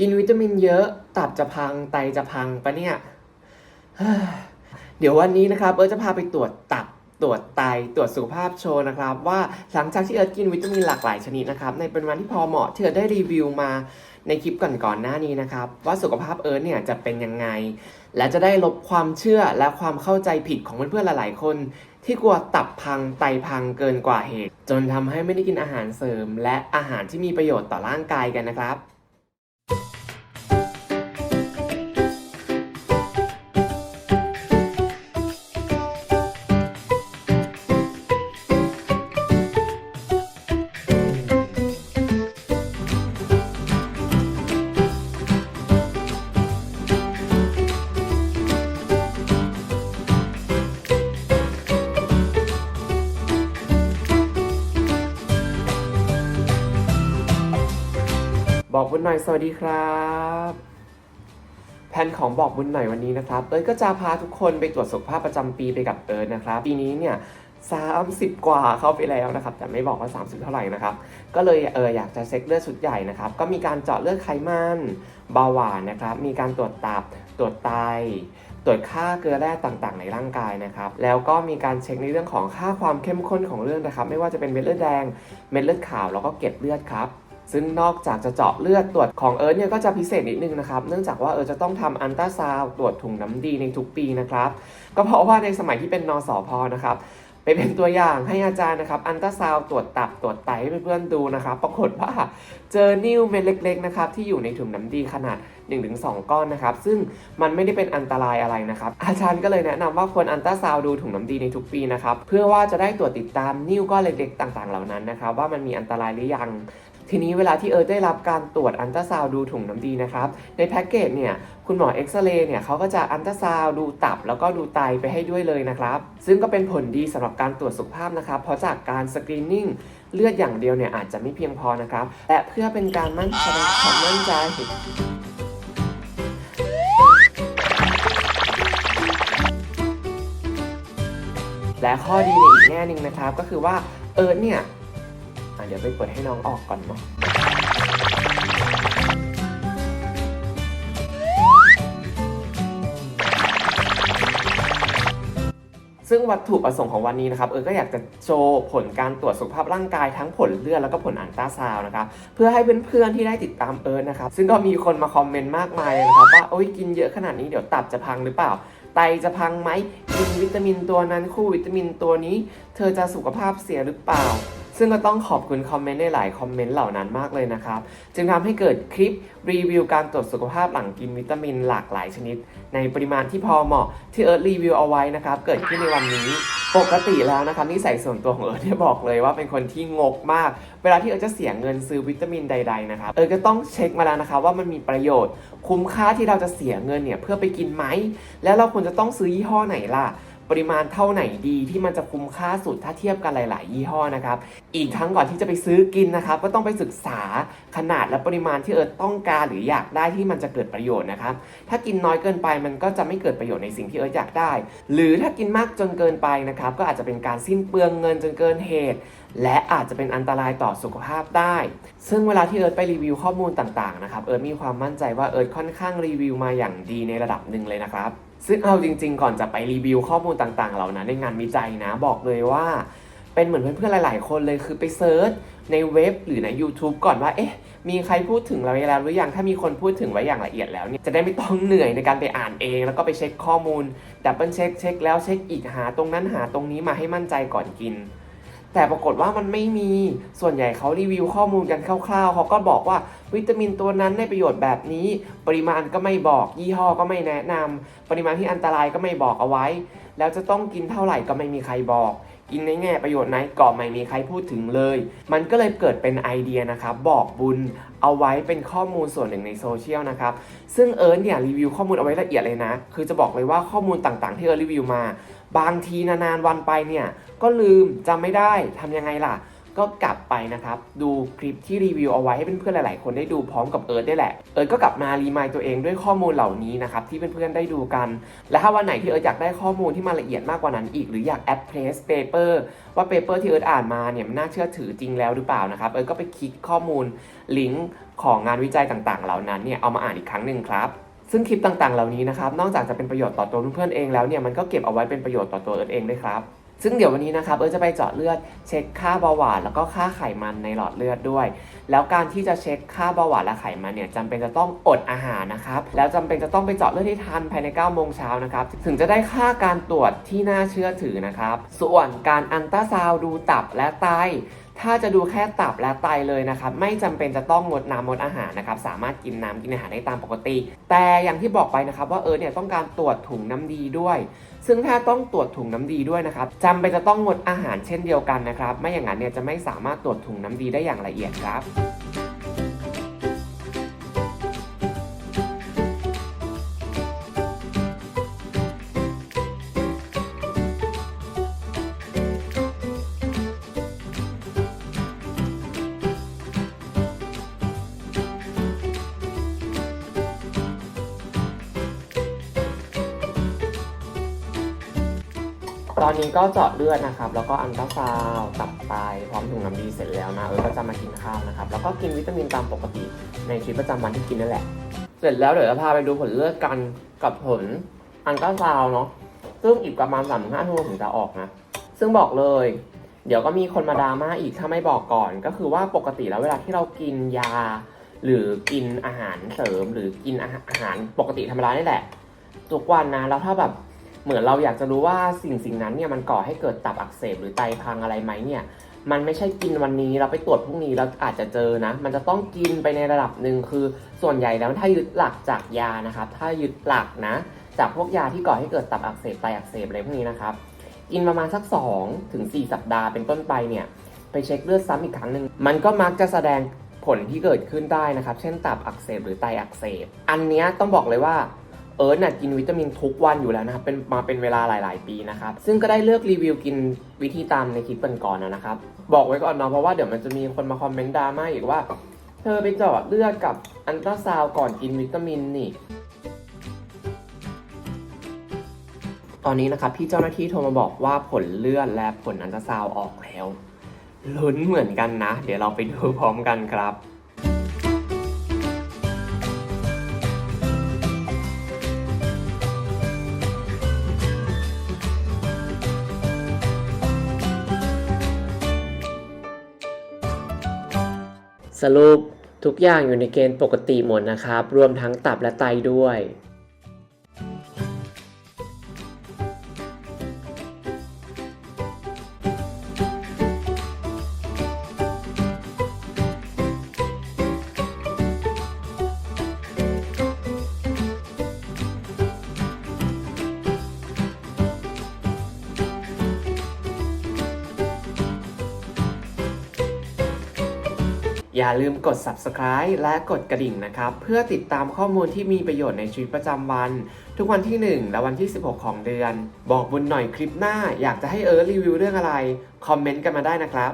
กินวิตามินเยอะ ตับจะพัง ไตจะพังปะเนี่ย เดี๋ยววันนี้นะครับ เอิร์ธจะพาไปตรวจตับ ตรวจไต ตรวจสุขภาพโชว์นะครับ ว่าหลังจากที่เอิร์ธกินวิตามินหลากหลายชนิดนะครับ ในปริมาณที่พอเหมาะที่เอิร์ได้รีวิวมาในคลิปก่อนๆหน้านี้นะครับ ว่าสุขภาพเอิร์ธเนี่ยจะเป็นยังไง และจะได้ลบความเชื่อและความเข้าใจผิดของเพื่อนๆหลายๆคน ที่กลัวตับพังไตพังเกินกว่าเหตุ จนทำให้ไม่ได้กินอาหารเสริม และอาหารที่มีประโยชน์ต่อร่างกายกันนะครับ บุญหน่อยสวัสดีครับ แผนของบอกบุญหน่อยวันนี้นะครับเอิร์ก็จะพาทุกคนไปตรวจสุขภาพประจำปีไปกับเอิร์นะครับ ปีนี้เนี่ย30กว่าเข้าไปแล้วนะครับ แต่ไม่บอกว่า 30 เท่าไหร่นะครับ ก็เลยเอออยากจะเช็คเลือดชุดใหญ่นะครับ ก็มีการเจาะเลือดไขมันเบาหวานนะครับ มีการตรวจตับตรวจไตตรวจค่าเกลือแร่ต่างๆ ในร่างกายนะครับ แล้วก็มีการเช็คในเรื่องของค่าความเข้มข้นของเลือดนะครับ ไม่ว่าจะเป็นเม็ดเลือดแดง เม็ดเลือดขาว แล้วก็เกล็ดเลือดครับ ซึ่งนอกจากจะเจาะเลือดตรวจของเอิร์ธเนี่ยก็จะพิเศษนิดนึงนะครับ เนื่องจากว่าเอิร์ธจะต้องทำอันตราซาวตรวจถุงน้ำดีในทุกปีนะครับ ก็เพราะว่าในสมัยที่เป็นนสพนะครับไปเป็นตัวอย่างให้อาจารย์นะครับอันตราซาวตรวจตับตรวจไตให้เพื่อนๆดูนะครับ ปรากฏว่าเจอนิ่วเม็ดเล็กๆนะครับที่อยู่ในถุงน้ำดีขนาด 1-2 ก้อนนะครับ ซึ่งมันไม่ได้เป็นอันตรายอะไรนะครับ อาจารย์ก็เลยแนะนำว่าควรอันตราซาวดูถุงน้ำดีในทุกปีนะครับ เพื่อว่าจะได้ตรวจติดตามนิ่วก้อนเล็กๆ ต่างๆ เหล่านั้นนะครับ ว่ามันมีอันตรายหรือยัง ทีนี้เวลาที่เอิร์ธได้รับการตรวจอันตราซาวดูถุงน้ำดีนะครับ ในแพ็กเกจเนี่ยคุณหมอเอ็กซเรย์เนี่ยเขาก็จะอันตราซาวดูตับแล้วก็ดูไตไปให้ด้วยเลยนะครับ ซึ่งก็เป็นผลดีสำหรับการตรวจสุขภาพนะครับ เพราะจากการสกรีนนิ่งเลือดอย่างเดียวเนี่ยอาจจะไม่เพียงพอนะครับ และเพื่อเป็นการมั่นใจความมั่นใจและข้อดีในอีกแง่หนึ่งนะครับก็คือว่าเอิร์ธเนี่ย อะเดี๋ยวไปเปิดให้น้องออกก่อนเนาะซึ่งวัตถุประสงค์ของวันนี้นะครับเออก็อยากจะโชว์ผลการตรวจสุขภาพร่างกายทั้งผลเลือดแล้วก็ผลอันตราซาวน์นะครับเพื่อให้เพื่อนๆที่ได้ติดตามเอิร์ธนะครับซึ่งก็มีคนมาคอมเมนต์มากมายเลยนะครับว่าโอ้ยกินเยอะขนาดนี้เดี๋ยวตับจะพังหรือเปล่า ไตจะพังไหมกินวิตามินตัวนั้นคู่วิตามินตัวนี้ เธอจะสุขภาพเสียหรือเปล่า ซึ่งก็ต้องขอบคุณคอมเมนต์ในหลายคอมเมนต์เหล่านั้นมากเลยนะครับ จึงทำให้เกิดคลิปรีวิวการตรวจสุขภาพหลังกินวิตามินหลากหลายชนิด ในปริมาณที่พอเหมาะที่เอิร์ธรีวิวเอาไว้นะครับ เกิดขึ้นในวันนี้ปกติแล้วนะครับนิสัยส่วนตัวของเอิร์ธเนี่ยบอกเลยว่าเป็นคนที่งกมาก เวลาที่เอิร์ธจะเสียเงินซื้อวิตามินใด ๆ นะครับเอิร์ธก็ต้องเช็คมาแล้วนะครับว่ามันมีประโยชน์ คุ้มค่าที่เราจะเสียเงินเนี่ยเพื่อไปกินไหม แล้วเราควรจะต้องซื้อยี่ห้อไหนล่ะ ปริมาณเท่าไหนดีที่มันจะคุ้มค่าสุดถ้าเทียบกันหลาย ๆ ยี่ห้อนะครับ อีกทั้งก่อนที่จะไปซื้อกินนะครับ ก็ต้องไปศึกษาขนาดและปริมาณที่เอิร์ธต้องการหรืออยากได้ที่มันจะเกิดประโยชน์นะครับ ถ้ากินน้อยเกินไปมันก็จะไม่เกิดประโยชน์ในสิ่งที่เอิร์ธอยากได้ หรือถ้ากินมากจนเกินไปนะครับ ก็อาจจะเป็นการสิ้นเปลืองเงินจนเกินเหตุ และอาจจะเป็นอันตรายต่อสุขภาพได้ ซึ่งเวลาที่เอิร์ธไปรีวิวข้อมูลต่าง ๆ นะครับ เอิร์ธมีความมั่นใจว่าเอิร์ธค่อนข้างรีวิวมาอย่างดีในระดับหนึ่งเลยนะครับ ซึ่งเอาจริง ๆ ก่อนจะไปรีวิวข้อมูลต่างๆ เหล่านั้นในงานวิจัยนะบอกเลยว่า เป็นเหมือนเพื่อนๆหลาย ๆ คนเลยคือไปเซิร์ชในเว็บหรือใน YouTube ก่อนว่าเอ๊ะมีใครพูดถึงเราไว้แล้วหรือยังถ้ามีคนพูดถึงไว้อย่างละเอียดแล้วเนี่ยจะได้ไม่ต้องเหนื่อยในการไปอ่านเอง แล้วก็ไปเช็คข้อมูลดับเบิลเช็คเช็คแล้วเช็คอีกหาตรงนั้นหาตรงนี้มาให้มั่นใจก่อนกิน แต่ปรากฏว่ามันไม่มี ส่วนใหญ่เขารีวิวข้อมูลกันคร่าวๆ เขาก็บอกว่าวิตามินตัวนั้นได้ประโยชน์แบบนี้ ปริมาณก็ไม่บอก ยี่ห้อก็ไม่แนะนำปริมาณที่อันตรายก็ไม่บอกเอาไว้ แล้วจะต้องกินเท่าไหร่ก็ไม่มีใครบอก กินในแง่ประโยชน์ไหนก็ไม่มีใครพูดถึงเลย มันก็เลยเกิดเป็นไอเดียนะครับ บอกบุญเอาไว้เป็นข้อมูลส่วนหนึ่งในโซเชียลนะครับ ซึ่งเอิร์ธเนี่ยรีวิวข้อมูลเอาไว้ละเอียดเลยนะ คือจะบอกเลยว่าข้อมูลต่างๆ ที่เอิร์ธรีวิวมา บางทีนานๆวันไปเนี่ย ก็ลืมจำไม่ได้ทำยังไงล่ะ ก็กลับไปนะครับ ดูคลิปที่รีวิวเอาไว้ให้เพื่อนๆหลาย ๆ คนได้ดูพร้อมกับเอิร์ธได้แหละ เอิร์ธก็กลับมารีมายตัวเองด้วยข้อมูลเหล่านี้นะครับที่เพื่อนๆได้ดูกัน และถ้าวันไหนที่เอิร์ธอยากได้ข้อมูลที่มันละเอียดมากกว่านั้นอีก หรืออยากแอดเพลสเปเปอร์ว่าเปเปอร์ที่เอิร์ธอ่านมาเนี่ยมันน่าเชื่อถือจริงแล้วหรือเปล่านะครับเอิร์ธก็ไปคลิกข้อมูลลิงก์ของงานวิจัยต่างๆ เหล่านั้นเนี่ยเอามาอ่านอีกครั้งหนึ่งครับซึ่งคลิปต่างๆ เหล่านี้นะครับ นอกจากจะเป็นประโยชน์ต่อตัวเพื่อนๆเองแล้วเนี่ย มันก็เก็บเอาไว้เป็นประโยชน์ต่อตัวเอิร์ธเองด้วยครับ ซึ่งเดี๋ยววันนี้นะครับเอิร์ธจะไปเจาะเลือดเช็คค่าเบาหวานแล้วก็ค่าไขมันในหลอดเลือดด้วย แล้วการที่จะเช็คค่าเบาหวานและไขมันเนี่ยจำเป็นจะต้องอดอาหารนะครับแล้วจำเป็นจะต้องไปเจาะเลือดที่ทันภายใน9โมงเช้านะครับถึงจะได้ค่าการตรวจที่น่าเชื่อถือนะครับส่วนการอันตราซาวดูตับและไตถ้าจะดูแค่ตับและไตเลยนะครับไม่จำเป็นจะต้องงดน้ำงดอาหารนะครับสามารถกินน้ำกินอาหารได้ตามปกติ แต่อย่างที่บอกไปนะครับว่าเออเนี่ยต้องการตรวจถุงน้ำดีด้วย ซึ่งถ้าต้องตรวจถุงน้ำดีด้วยนะครับจำเป็นจะต้องงดอาหารเช่นเดียวกันนะครับ ไม่อย่างนั้นเนี่ยจะไม่สามารถตรวจถุงน้ำดีได้อย่างละเอียดครับ ตอนนี้ก็เจาะเลือดนะครับ แล้วก็อันตราซาวตับไตพร้อมถุงน้ำดีเสร็จแล้วนะเออก็จะมากินข้าวนะครับ แล้วก็กินวิตามินตามปกติ ในชีวิตประจำวันที่กินนั่นแหละ เสร็จแล้วเดี๋ยวจะพาไปดูผลเลือดกันกับผลอันตราซาวเนาะซึ่งอีกประมาณสามถึงห้าชั่วโมงถึงจะออกนะซึ่งบอกเลย เดี๋ยวก็มีคนมาดราม่าอีกถ้าไม่บอกก่อน ก็คือว่าปกติแล้วเวลาที่เรากินยา หรือกินอาหารเสริม หรือกินอาหารอาหารปกติธรรมดานี่แหละทุกวันนะแล้วถ้าแบบ เหมือนเราอยากจะรู้ว่าสิ่งสิ่งนั้นเนี่ยมันก่อให้เกิดตับอักเสบหรือไตพังอะไรไหมเนี่ยมันไม่ใช่กินวันนี้เราไปตรวจพรุ่งนี้เราอาจจะเจอนะ มันจะต้องกินไปในระดับหนึ่งคือส่วนใหญ่แล้วถ้ายึดหลักจากยานะครับ ถ้ายึดหลักนะ จากพวกยาที่ก่อให้เกิดตับอักเสบไตอักเสบอะไรพวกนี้นะครับ กินประมาณสัก2ถึง4สัปดาห์เป็นต้นไปเนี่ยไปเช็คเลือดซ้ำอีกครั้งหนึ่งมันก็มักจะแสดงผลที่เกิดขึ้นได้นะครับ เช่นตับอักเสบหรือไตอักเสบ อันนี้ต้องบอกเลยว่า เอิร์ธน่ะกินวิตามินทุกวันอยู่แล้วนะครับเป็นมาเป็นเวลาหลาย ๆ ปีนะครับซึ่งก็ได้เลือกรีวิวกินวิธีตามในคลิปก่อนๆนะครับบอกไว้ก่อนเนาะเพราะว่าเดี๋ยวมันจะมีคนมาคอมเมนต์ดราม่าอีกว่า เธอไปเจาะเลือดกับอันตราซาวก่อนกินวิตามินนี่ตอนนี้นะครับพี่เจ้าหน้าที่โทรมาบอกว่าผลเลือดและผลอันตราซาวออกแล้วลุ้นเหมือนกันนะ เดี๋ยวเราไปดูพร้อมกันครับ สรุปทุกอย่างอยู่ในเกณฑ์ปกติหมดนะครับ รวมทั้งตับและไตด้วย อย่าลืมกด subscribe และกดกระดิ่งนะครับ เพื่อติดตามข้อมูลที่มีประโยชน์ในชีวิตประจำวัน ทุกวันที่ 1 และวันที่ 16 ของเดือน บอกบุญหน่อยคลิปหน้า อยากจะให้เอิร์ธรีวิวเรื่องอะไร คอมเมนต์กันมาได้นะครับ